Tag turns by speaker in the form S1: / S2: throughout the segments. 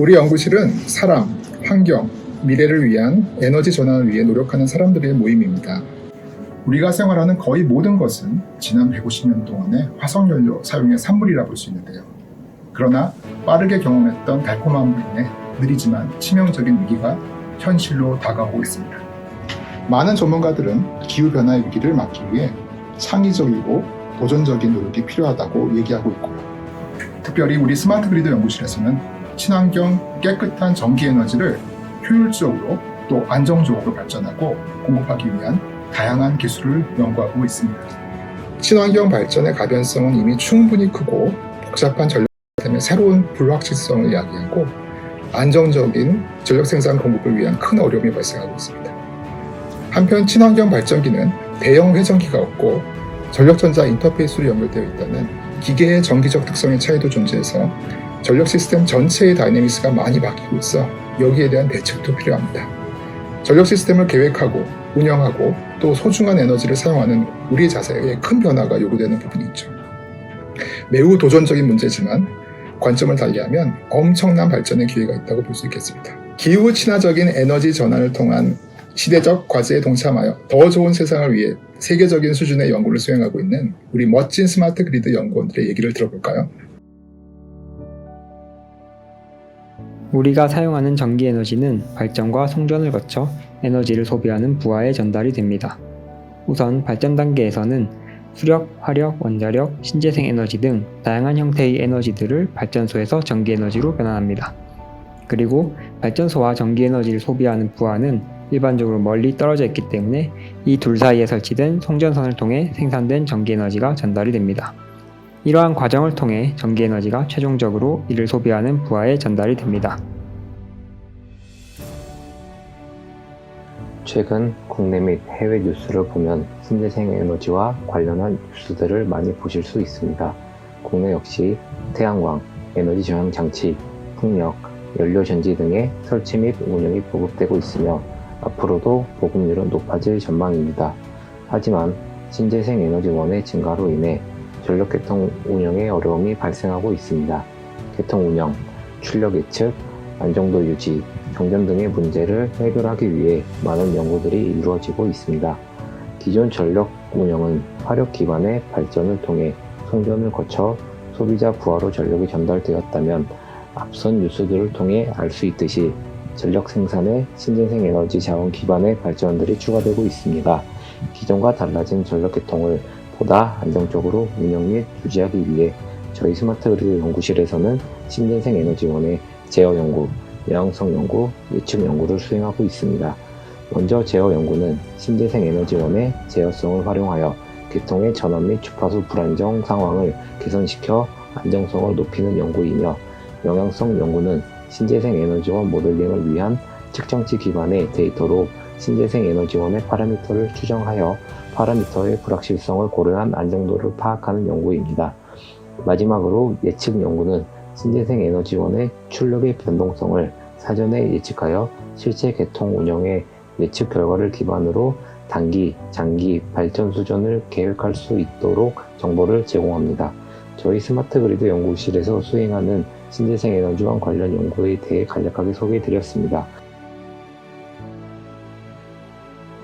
S1: 우리 연구실은 사람, 환경, 미래를 위한 에너지 전환을 위해 노력하는 사람들의 모임입니다. 우리가 생활하는 거의 모든 것은 지난 150년 동안의 화석연료 사용의 산물이라 볼 수 있는데요. 그러나 빠르게 경험했던 달콤함으로 인해 느리지만 치명적인 위기가 현실로 다가오고 있습니다. 많은 전문가들은 기후변화의 위기를 막기 위해 창의적이고 도전적인 노력이 필요하다고 얘기하고 있고요. 특별히 우리 스마트 그리드 연구실에서는 친환경 깨끗한 전기 에너지를 효율적으로 또 안정적으로 발전하고 공급하기 위한 다양한 기술을 연구하고 있습니다. 친환경 발전의 가변성은 이미 충분히 크고 복잡한 전력 때문에 새로운 불확실성을 이야기하고 안정적인 전력 생산 공급을 위한 큰 어려움이 발생하고 있습니다. 한편 친환경 발전기는 대형 회전기가 없고 전력전자 인터페이스로 연결되어 있다는 기계의 전기적 특성의 차이도 존재해서 전력 시스템 전체의 다이내미스가 많이 바뀌고 있어 여기에 대한 대책도 필요합니다. 전력 시스템을 계획하고 운영하고 또 소중한 에너지를 사용하는 우리의 자세에 큰 변화가 요구되는 부분이 있죠. 매우 도전적인 문제지만 관점을 달리하면 엄청난 발전의 기회가 있다고 볼 수 있겠습니다. 기후 친화적인 에너지 전환을 통한 시대적 과제에 동참하여 더 좋은 세상을 위해 세계적인 수준의 연구를 수행하고 있는 우리 멋진 스마트 그리드 연구원들의 얘기를 들어볼까요?
S2: 우리가 사용하는 전기 에너지는 발전과 송전을 거쳐 에너지를 소비하는 부하에 전달이 됩니다. 우선 발전 단계에서는 수력, 화력, 원자력, 신재생 에너지 등 다양한 형태의 에너지들을 발전소에서 전기 에너지로 변환합니다. 그리고 발전소와 전기 에너지를 소비하는 부하는 일반적으로 멀리 떨어져 있기 때문에 이 둘 사이에 설치된 송전선을 통해 생산된 전기 에너지가 전달이 됩니다. 이러한 과정을 통해 전기 에너지가 최종적으로 이를 소비하는 부하에 전달이 됩니다.
S3: 최근 국내 및 해외 뉴스를 보면 신재생 에너지와 관련한 뉴스들을 많이 보실 수 있습니다. 국내 역시 태양광, 에너지 저장 장치, 풍력, 연료 전지 등의 설치 및 운영이 보급되고 있으며 앞으로도 보급률은 높아질 전망입니다. 하지만 신재생 에너지원의 증가로 인해 전력 개통 운영에 어려움이 발생하고 있습니다. 개통 운영, 출력 예측, 안정도 유지, 정전 등의 문제를 해결하기 위해 많은 연구들이 이루어지고 있습니다. 기존 전력 운영은 화력 기반의 발전을 통해 송전을 거쳐 소비자 부하로 전력이 전달되었다면 앞선 뉴스들을 통해 알 수 있듯이 전력 생산에 신재생 에너지 자원 기반의 발전들이 추가되고 있습니다. 기존과 달라진 전력 개통을 보다 안정적으로 운영 및 유지하기 위해 저희 스마트 그리드 연구실에서는 신재생 에너지원의 제어 연구, 예방성 연구, 예측 연구를 수행하고 있습니다. 먼저 제어 연구는 신재생 에너지원의 제어성을 활용하여 개통의 전환 및 주파수 불안정 상황을 개선시켜 안정성을 높이는 연구이며 영향성 연구는 신재생 에너지원 모델링을 위한 측정치 기반의 데이터로 신재생 에너지원의 파라미터를 추정하여 파라미터의 불확실성을 고려한 안정도를 파악하는 연구입니다. 마지막으로 예측 연구는 신재생 에너지원의 출력의 변동성을 사전에 예측하여 실제 개통 운영의 예측 결과를 기반으로 단기, 장기 발전 수준을 계획할 수 있도록 정보를 제공합니다. 저희 스마트 그리드 연구실에서 수행하는 신재생 에너지원 관련 연구에 대해 간략하게 소개해 드렸습니다.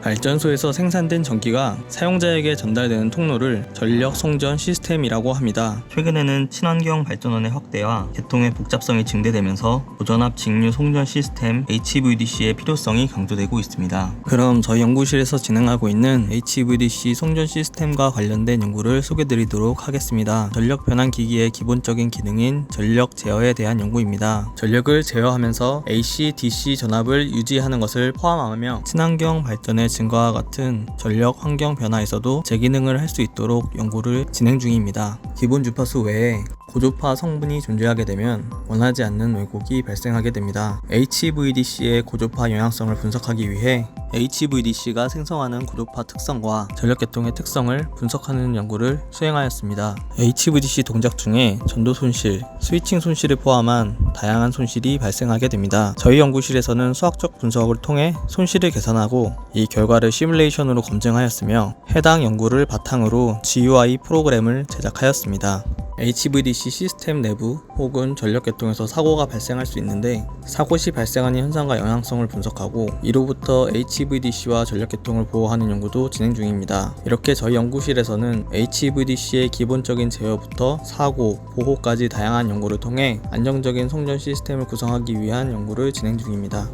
S4: 발전소에서 생산된 전기가 사용자에게 전달되는 통로를 전력 송전 시스템이라고 합니다. 최근에는 친환경 발전원의 확대와 개통의 복잡성이 증대되면서 고전압 직류 송전 시스템 HVDC의 필요성이 강조되고 있습니다. 그럼 저희 연구실에서 진행하고 있는 HVDC 송전 시스템과 관련된 연구를 소개드리도록 하겠습니다. 전력 변환 기기의 기본적인 기능인 전력 제어에 대한 연구입니다. 전력을 제어하면서 AC, DC 전압을 유지하는 것을 포함하며 친환경 발전의 증가와 같은 전력 환경 변화에서도 제기능을 할 수 있도록 연구를 진행 중입니다. 기본 주파수 외에 고조파 성분이 존재하게 되면 원하지 않는 왜곡이 발생하게 됩니다. HVDC의 고조파 영향성을 분석하기 위해 HVDC가 생성하는 고조파 특성과 전력 계통의 특성을 분석하는 연구를 수행하였습니다. HVDC 동작 중에 전도 손실, 스위칭 손실을 포함한 다양한 손실이 발생하게 됩니다. 저희 연구실에서는 수학적 분석을 통해 손실을 계산하고 이 결과를 시뮬레이션으로 검증하였으며 해당 연구를 바탕으로 GUI 프로그램을 제작하였습니다. HVDC 시스템 내부 혹은 전력 계통에서 사고가 발생할 수 있는데 사고 시 발생하는 현상과 영향성을 분석하고 이로부터 HVDC와 전력 계통을 보호하는 연구도 진행 중입니다. 이렇게 저희 연구실에서는 HVDC의 기본적인 제어부터 사고, 보호까지 다양한 연구를 통해 안정적인 송전 시스템을 구성하기 위한 연구를 진행 중입니다.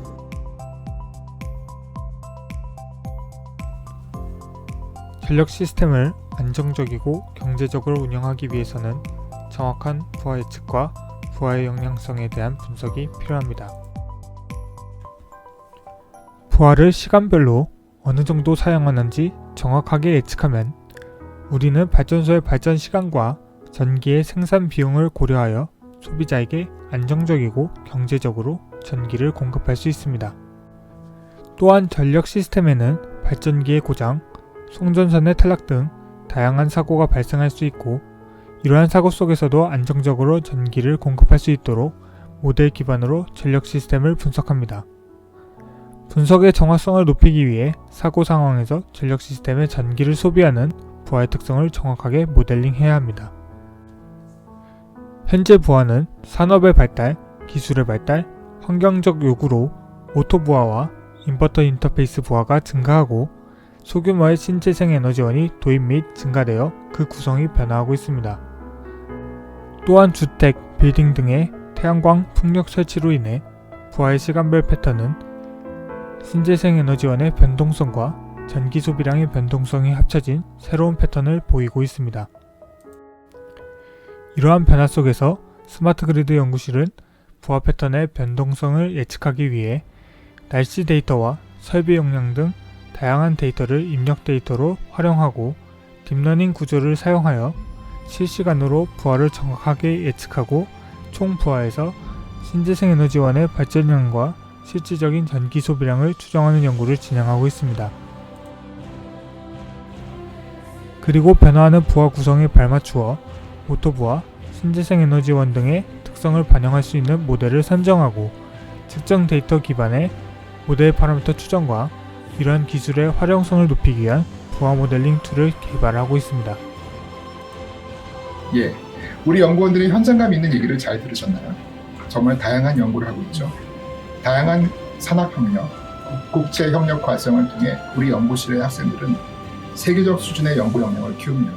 S5: 전력 시스템을 안정적이고 경제적으로 운영하기 위해서는 정확한 부하 예측과 부하의 영향성에 대한 분석이 필요합니다. 부하를 시간별로 어느 정도 사용하는지 정확하게 예측하면 우리는 발전소의 발전 시간과 전기의 생산 비용을 고려하여 소비자에게 안정적이고 경제적으로 전기를 공급할 수 있습니다. 또한 전력 시스템에는 발전기의 고장, 송전선의 탈락 등 다양한 사고가 발생할 수 있고 이러한 사고 속에서도 안정적으로 전기를 공급할 수 있도록 모델 기반으로 전력 시스템을 분석합니다. 분석의 정확성을 높이기 위해 사고 상황에서 전력 시스템의 전기를 소비하는 부하의 특성을 정확하게 모델링해야 합니다. 현재 부하는 산업의 발달, 기술의 발달, 환경적 요구로 오토 부하와 인버터 인터페이스 부하가 증가하고 소규모의 신재생 에너지원이 도입 및 증가되어 그 구성이 변화하고 있습니다. 또한 주택, 빌딩 등의 태양광 풍력 설치로 인해 부하의 시간별 패턴은 신재생 에너지원의 변동성과 전기 소비량의 변동성이 합쳐진 새로운 패턴을 보이고 있습니다. 이러한 변화 속에서 스마트 그리드 연구실은 부하 패턴의 변동성을 예측하기 위해 날씨 데이터와 설비 용량 등 다양한 데이터를 입력 데이터로 활용하고 딥러닝 구조를 사용하여 실시간으로 부하를 정확하게 예측하고 총 부하에서 신재생 에너지원의 발전량과 실질적인 전기 소비량을 추정하는 연구를 진행하고 있습니다. 그리고 변화하는 부하 구성에 발맞추어 오토부하, 신재생 에너지원 등의 특성을 반영할 수 있는 모델을 선정하고 측정 데이터 기반의 모델 파라미터 추정과 이러한 기술의 활용성을 높이기 위한 부하 모델링 툴을 개발하고 있습니다.
S1: 예, 우리 연구원들이 현장감 있는 얘기를 잘 들으셨나요? 정말 다양한 연구를 하고 있죠. 다양한 산학협력, 국제협력 과정을 통해 우리 연구실의 학생들은 세계적 수준의 연구 역량을 키우며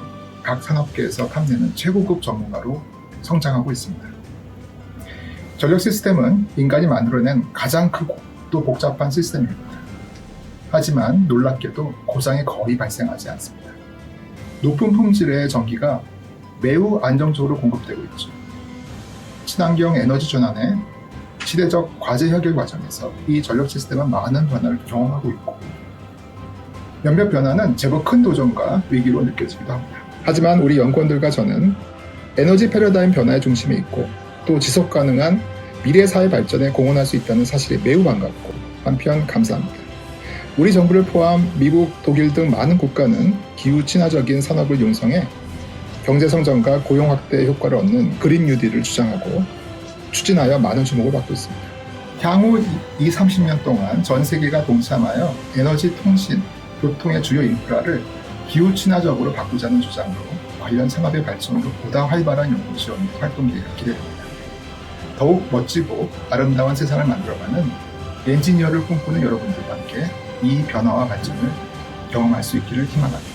S1: 각 산업계에서 탐내는 최고급 전문가로 성장하고 있습니다. 전력 시스템은 인간이 만들어낸 가장 크고 또 복잡한 시스템입니다. 하지만 놀랍게도 고장이 거의 발생하지 않습니다. 높은 품질의 전기가 매우 안정적으로 공급되고 있죠. 친환경 에너지 전환의 시대적 과제 해결 과정에서 이 전력 시스템은 많은 변화를 경험하고 있고 몇몇 변화는 제법 큰 도전과 위기로 느껴지기도 합니다. 하지만 우리 연구원들과 저는 에너지 패러다임 변화의 중심에 있고 또 지속 가능한 미래 사회 발전에 공헌할 수 있다는 사실이 매우 반갑고 한편 감사합니다. 우리 정부를 포함 미국, 독일 등 많은 국가는 기후 친화적인 산업을 융성해 경제 성장과 고용 확대 효과를 얻는 그린 뉴딜을 주장하고 추진하여 많은 주목을 받고 있습니다. 향후 2, 30년 동안 전 세계가 동참하여 에너지 통신, 교통의 주요 인프라를 기후 친화적으로 바꾸자는 주장으로 관련 산업의 발전으로 보다 활발한 연구 지원 및 활동 기회가 기대됩니다. 더욱 멋지고 아름다운 세상을 만들어가는 엔지니어를 꿈꾸는 여러분들과 함께 이 변화와 발전을 경험할 수 있기를 희망합니다.